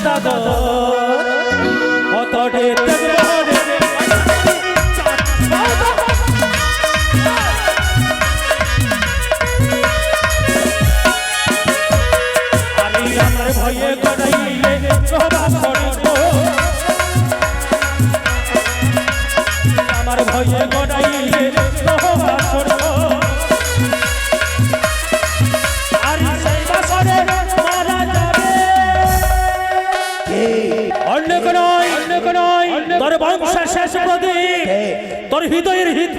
哒哒哒。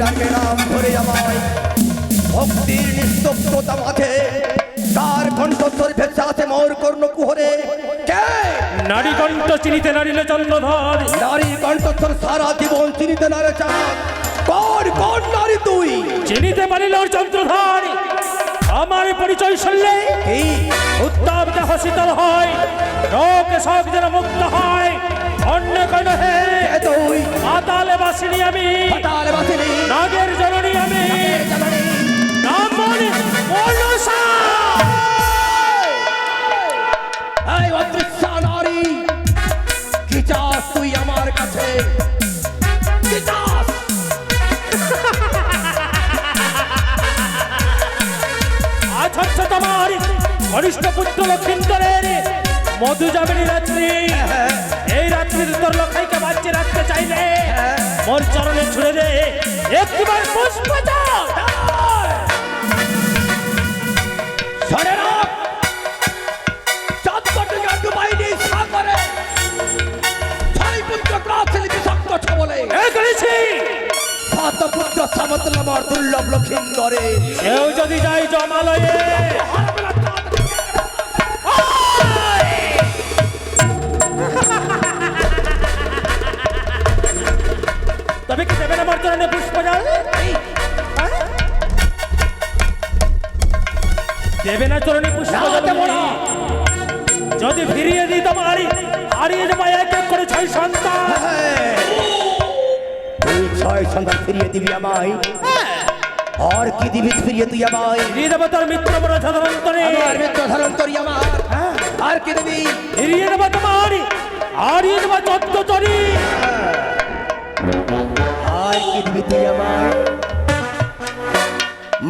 ডাকে নাম ধরে আমায়। ভক্তির নিস্তব্ধতা মাঝে কার কণ্ঠস্বর ভেসে আছে মোর কর্ণ কুহরে। কে? নারী কণ্ঠ চিনিতে নারিলে চন্দ্রধর। নারীর কণ্ঠস্বর সারা জীবন চিনিতে নারে চাঁদ। কোন কোন নারী তুই? চিনিতে পারিল চন্দ্রধর। আমার পরিচয় শুনলে উত্তাপ দেহ শীতল হয় রোগ শোক যেন মুক্ত হয়। অন্য কেন হে তুই? পাতালে বাসিনি আমি। পাতাল কনিষ্ঠ পুত্র লক্ষিন্দরের মধু যাবেনি রাত্রি। এই রাত্রির তোর লখাইকে বাঁচিয়ে রাখতে চাইলে মোর চরণে ছুড়ে দে। একবার পুষ্প। সরে রাখ চাঁদ কটে গাড্ডু বাইনি সাগরে। ছয় পুত্র ক্রাসিল বিষাক্ত ছবলে। এ করেছি। সাত পুত্র সামতল দুর্লভ লক্ষিন্দরে। কেউ যদি যায় জমালয়ে তবে কি দেবে না মোর চরণে পুষ্প জল? দেবে না চরণে পুষ্প। যদি ফিরিয়ে দিই তোমার হারিয়ে যাব এক এক করে ছয় সন্তান। তুই ছয় সন্তান ফিরিয়ে দিবি আমায়। আর কি দিবি ফিরিয়ে তুই আমায়? ফিরিয়ে দেবো তোর মিত্র বড় সাধারণতরে আমার মিত্র ধারণ করি আমার আর কি দিবি? ফিরিয়ে দেবো তোমার। হারিয়ে দেবো চোদ্দ তরি। আর কি দিবি আমার।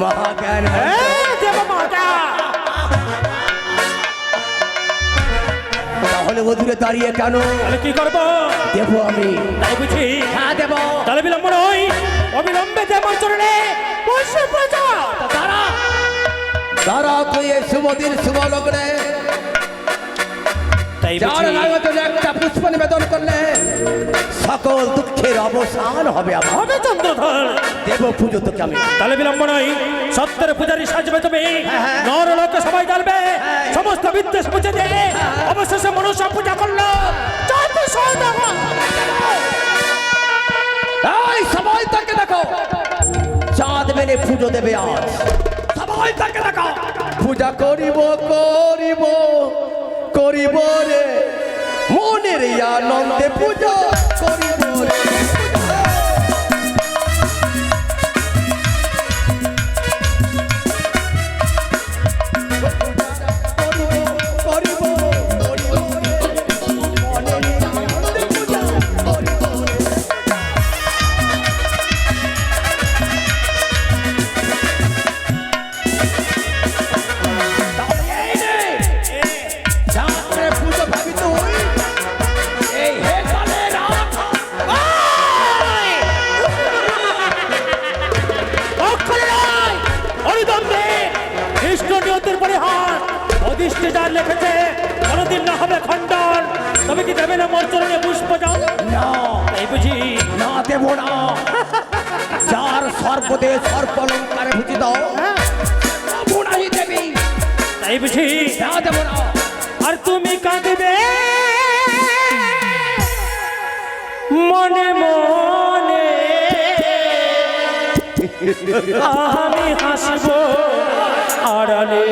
মহাজ্ঞান তাহলে ও দাঁড়িয়ে কেন? কি করব? দেবো আমি। তাই বুঝি? হ্যাঁ দেবো। তাহলে বিলম্ব নয়। অবিলম্বে দেব চরণে দাঁড়া। দাঁড়া তুই এই শুভদিন শুভ লগ্নে। যার একটা পুষ্প নিবেদন করলে সকল দুঃখের অবসান হবে আমার। হবে চন্দ্রধর। দেব পুজো তোকে আমি তাহলে বিলম্ব নয় সত্যের পূজারি সাজবে তুমি। নর লোক সবাই জ্বালবে। সমস্ত বিদ্বেষ বুঝে দিয়ে অবশেষে মনুষ্য পূজা করল। সবাই তাকে দেখো। চাঁদ মেনে পুজো দেবে আজ। সবাই তাকে দেখো। পূজা করিব করিব। করিব রে মনের আনন্দে পূজা করিব রে তাই বুঝি আর তুমি কাঁদবে। মনে মনে। আমি হাসবো আড়ালে।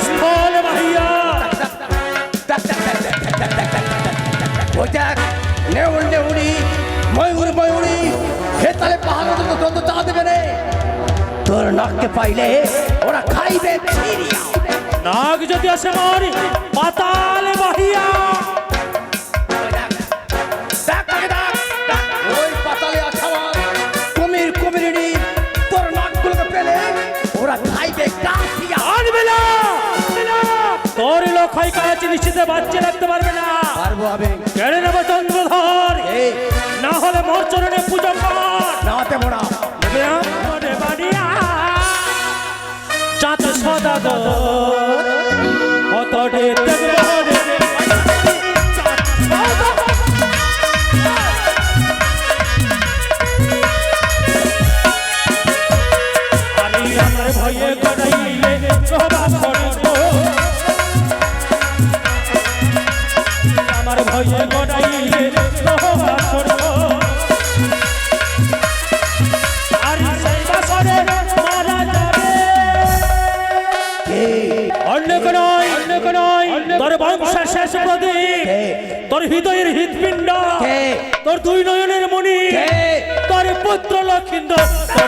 স্থল ভাইয়া ওই দেখ নেউল নেউলি ময়ূর ময়ূরি হেতালে পাহাড়ের তো দ্বন্দ্ব চা দেবে রে তোর নাককে পাইলে ওরা খাইবে নাক যদি আসে মোর পাতাল ভাইয়া লক্ষাই কাজ নিশ্চিতে বাচ্চা রাখতে পারবে না। পারব আমি। কেড়ে নেব চন্দ্রধর। না হলে মোর চরণে পুজো কর? মনে বাড়িয়া চাঁদ সদা দো অতডে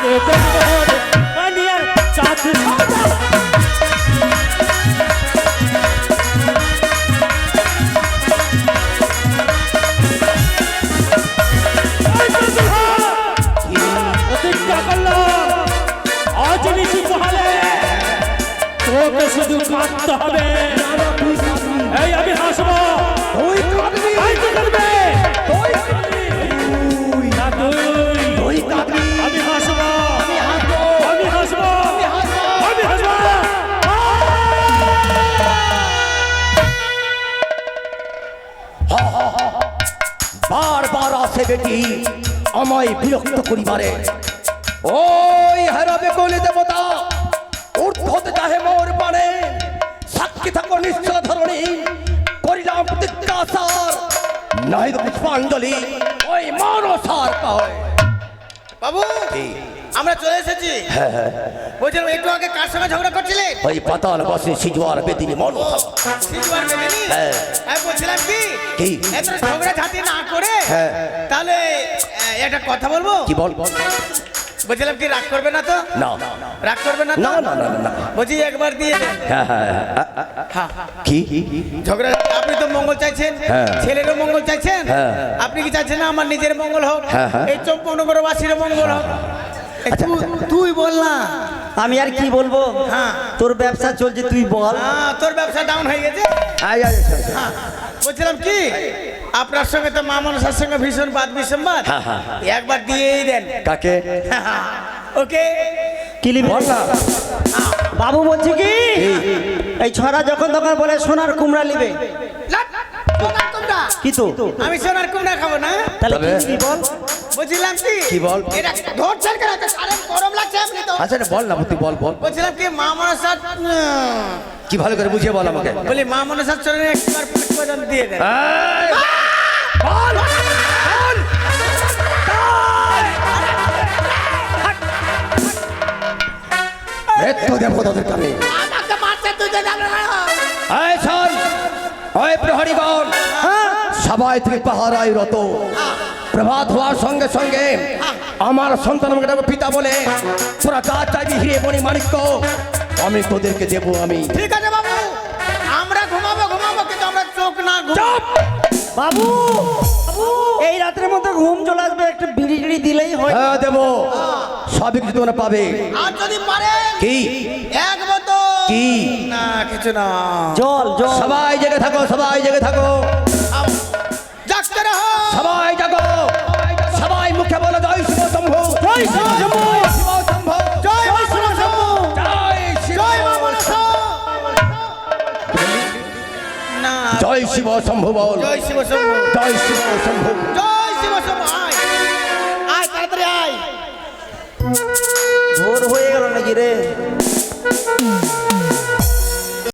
তোর বারবার আসে বেটি আমায় বিরক্ত করিবারে ওই হেরাবে কলি দেবতা ঊর্ধ্বতে চাহে মোর পানে সাক্ষী থাকো নিশ্চয় ধরণী করিলাম প্রতিজ্ঞাসার নাই পুষ্পাঞ্জলি ওই মানসার কয়। বাবু! আমরা চলে এসেছি। বলছিলাম একটু আগে কার সঙ্গে ঝগড়া করছিলে? ওই পাতাল বসে সিজুয়ার বেদিনী মনসা সিজুয়ার বেদেনি? হ্যাঁ। আমি বলছিলাম কি? কি? এত ঝগড়া ঝাঁটি না করে হ্যাঁ। তাহলে একটা কথা বলব? কি বল? বল বলছিলাম কি রাগ করবে না তো? না। রাগ করবে না না না না বলছি একবার দিয়ে হ্যাঁ হ্যাঁ হ্যাঁ, হ্যাঁ, হ্যাঁ, হ্যাঁ। কি? ঝগড়া আপনি তো মঙ্গল চাইছেন হ্যাঁ। ছেলেরও মঙ্গল চাইছেন হ্যাঁ। আপনি কি চাইছেন না আমার নিজের মঙ্গল হোক? হ্যাঁ, হ্যাঁ। এই চম্পনগরবাসীর মঙ্গল হোক? তুই- আচ্ছা। বল না। আমি আর কি বলব? হ্যাঁ। তোর ব্যবসা চলছে তুই বল। হ্যাঁ, তোর ব্যবসা ডাউন হয়ে গেছে। হ্যাঁ, বলছিলাম কি? আপনার সঙ্গে তো মা মনসার সঙ্গে ভীষণ বাদ বিসম্বাদ। হ্যাঁ, হ্যাঁ, একবার দিয়েই দেন। কাকে? ওকে? বাবু বলছে কি? এই ছড়া যখন তখন বলে সোনার কুমড়া সোনার কুমড়া। কি তো? আমি সোনার কুমড়া খাব না? তাহলে কি বল? বলছিলাম কি? কি বল? এটা ধরছেন কেন এত কারেন্ট গরম লাগছে আপনি তো। আচ্ছা বল না তুই বল বল। বলছিলাম কি মা মনসার উম, কি ভালো করে বুঝিয়ে বল আমাকে। বলি মা মনসার চরণে একবার পুষ্পদান দিয়ে এই, বল! বল! মৃত্যু দেব তোদের কামে আমাকে মারতে তুই জানো না। এই শোন ওই প্রহরীগণ সবাই তুমি পাহারায় রত। প্রভাত হওয়ার সঙ্গে সঙ্গে আমার সন্তান আমাকে পিতা বলে তোরা যা চাইবি হিরে মণি মাণিক্য আমি তোদেরকে দেবো আমি। ঠিক আছে বাবু আমরা ঘুমাবো ঘুমাবো কিন্তু আমরা চোখ না! বাবু এই রাতের মধ্যে ঘুম চলে আসবে একটা বিড়ি টিড়ি দিলেই হয়। হ্যাঁ দেবো। সবই কিছু তোমরা পাবে। আর যদি পারেন কি? এক বোতল। কি? না কিছু না। জল জল। সবাই জেগে থাকো সবাই জেগে থাকো। জয় শিব শম্ভু বল। জয় শিব শম্ভু। জয় শিব শম্ভু। জয় শিব শম্ভু। আয় আয় তাড়াতাড়ি আয়।